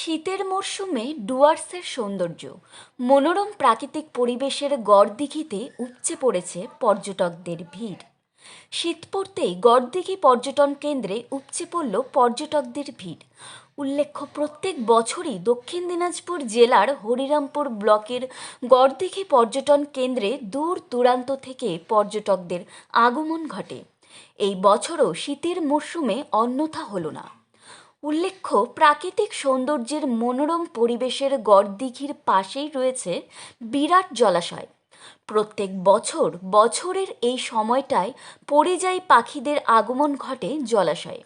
শীতের মরশুমে ডুয়ার্সের সৌন্দর্য, মনোরম প্রাকৃতিক পরিবেশের গড়দিঘিতে উপচে পড়েছে পর্যটকদের ভিড়। শীত পড়তেই গড়দিঘি পর্যটন কেন্দ্রে উপচে পড়ল পর্যটকদের ভিড়। উল্লেখ্য, প্রত্যেক বছরই দক্ষিণ দিনাজপুর জেলার হরিরামপুর ব্লকের গড়দিঘি পর্যটন কেন্দ্রে দূর দূরান্ত থেকে পর্যটকদের আগমন ঘটে। এই বছরও শীতের মরশুমে অন্যথা হলো না। উল্লেখ্য, প্রাকৃতিক সৌন্দর্যের মনোরম পরিবেশের গড়দিঘির পাশেই রয়েছে বিরাট জলাশয়। প্রত্যেক বছর, বছরের এই সময়টায় পরিযায়ী পাখিদের আগমন ঘটে জলাশয়ে।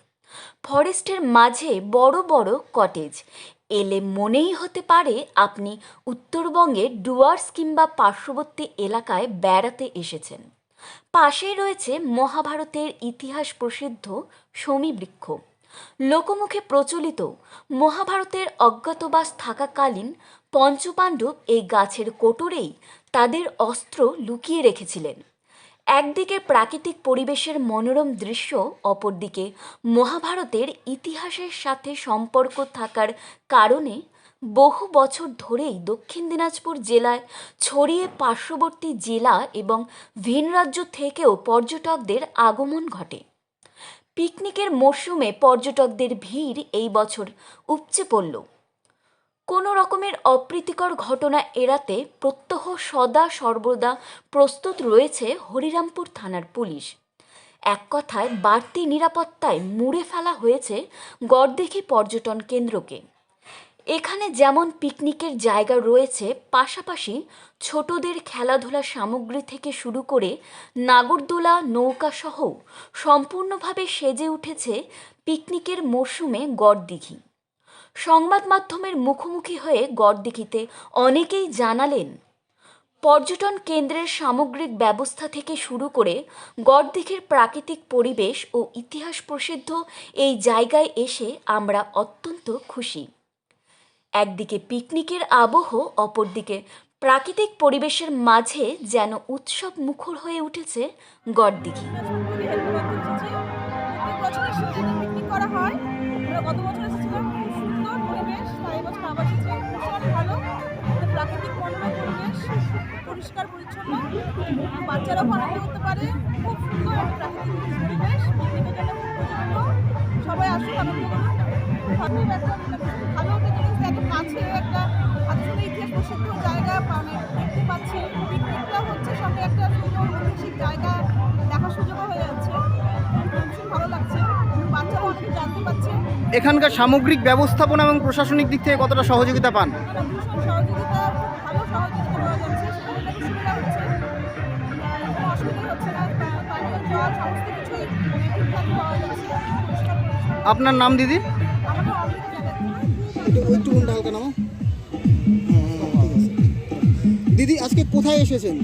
ফরেস্টের মাঝে বড় বড় কটেজ। এলে মনেই হতে পারে আপনি উত্তরবঙ্গের ডুয়ার্স কিংবা পার্শ্ববর্তী এলাকায় বেড়াতে এসেছেন। পাশেই রয়েছে মহাভারতের ইতিহাস প্রসিদ্ধ শমীবৃক্ষ। লোকমুখে প্রচলিত মহাভারতের অজ্ঞাতবাস থাকাকালীন পঞ্চপাণ্ডব এই গাছের কোটরেই তাদের অস্ত্র লুকিয়ে রেখেছিলেন। একদিকে প্রাকৃতিক পরিবেশের মনোরম দৃশ্য, অপরদিকে মহাভারতের ইতিহাসের সাথে সম্পর্ক থাকার কারণে বহু বছর ধরেই দক্ষিণ দিনাজপুর জেলায় ছড়িয়ে পার্শ্ববর্তী জেলা এবং ভিন রাজ্য থেকেও পর্যটকদের আগমন ঘটে। পিকনিকের মরশুমে পর্যটকদের ভিড় এই বছর উপচে পড়ল। কোনো রকমের অপ্রীতিকর ঘটনা এড়াতে প্রত্যহ সদা সর্বদা প্রস্তুত রয়েছে হরিরামপুর থানার পুলিশ। এক কথায়, বাড়তি নিরাপত্তায় মুড়ে ফেলা হয়েছে গড়দেখি পর্যটন কেন্দ্রকে। এখানে যেমন পিকনিকের জায়গা রয়েছে, পাশাপাশি ছোটদের খেলাধুলা সামগ্রী থেকে শুরু করে নাগরদোলা, নৌকা সহ সম্পূর্ণভাবে সেজে উঠেছে পিকনিকের মরশুমে গড়দিঘি। সংবাদ মাধ্যমের মুখোমুখি হয়ে গড়দিঘিতে অনেকেই জানালেন, পর্যটন কেন্দ্রের সামগ্রিক ব্যবস্থা থেকে শুরু করে গড়দিঘির প্রাকৃতিক পরিবেশ ও ইতিহাস প্রসিদ্ধ এই জায়গায় এসে আমরা অত্যন্ত খুশি। একদিকে পিকনিকের আবহ, অপরদিকে প্রাকৃতিক পরিবেশের মাঝে যেন উৎসব মুখর হয়ে উঠেছে গড়দিঘি প্রত্যেক বছরের শীতে পিকনিক করা হয়। এখানকার সামগ্রিক ব্যবস্থাপনা এবং প্রশাসনিক দিক থেকে কতটা সহযোগিতা পান? আপনার নাম দিদি? দিদি আজকে কোথায় এসেছেন?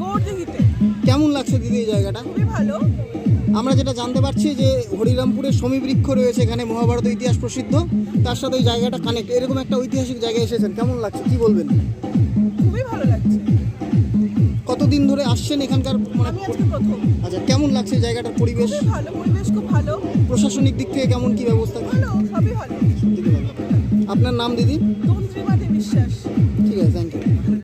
গৌরদিঘিতে। লাগছে দিদি এই জায়গাটা? খুবই ভালো। আমরা যেটা জানতে পারছি যে হরিরামপুরের সমী বৃক্ষ রয়েছে এখানে মহাভারত ইতিহাস প্রসিদ্ধ। তার সাথে ওই জায়গাটা কানেক্ট এরকম একটা ঐতিহাসিক জায়গায় এসেছেন কেমন লাগছে কি বলবেন? খুবই ভালো লাগছে। কতদিন ধরে আসছেন এখানকার মানে আমি আজকে প্রথম। আচ্ছা কেমন লাগছে জায়গাটার পরিবেশ? খুবই ভালো পরিবেশ খুব ভালো। প্রশাসনিক দিক থেকে কেমন কি ব্যবস্থা? ভালো সবই ভালো। আপনার নাম দিদি? বিশ্বাস। ঠিক আছে থ্যাংক ইউ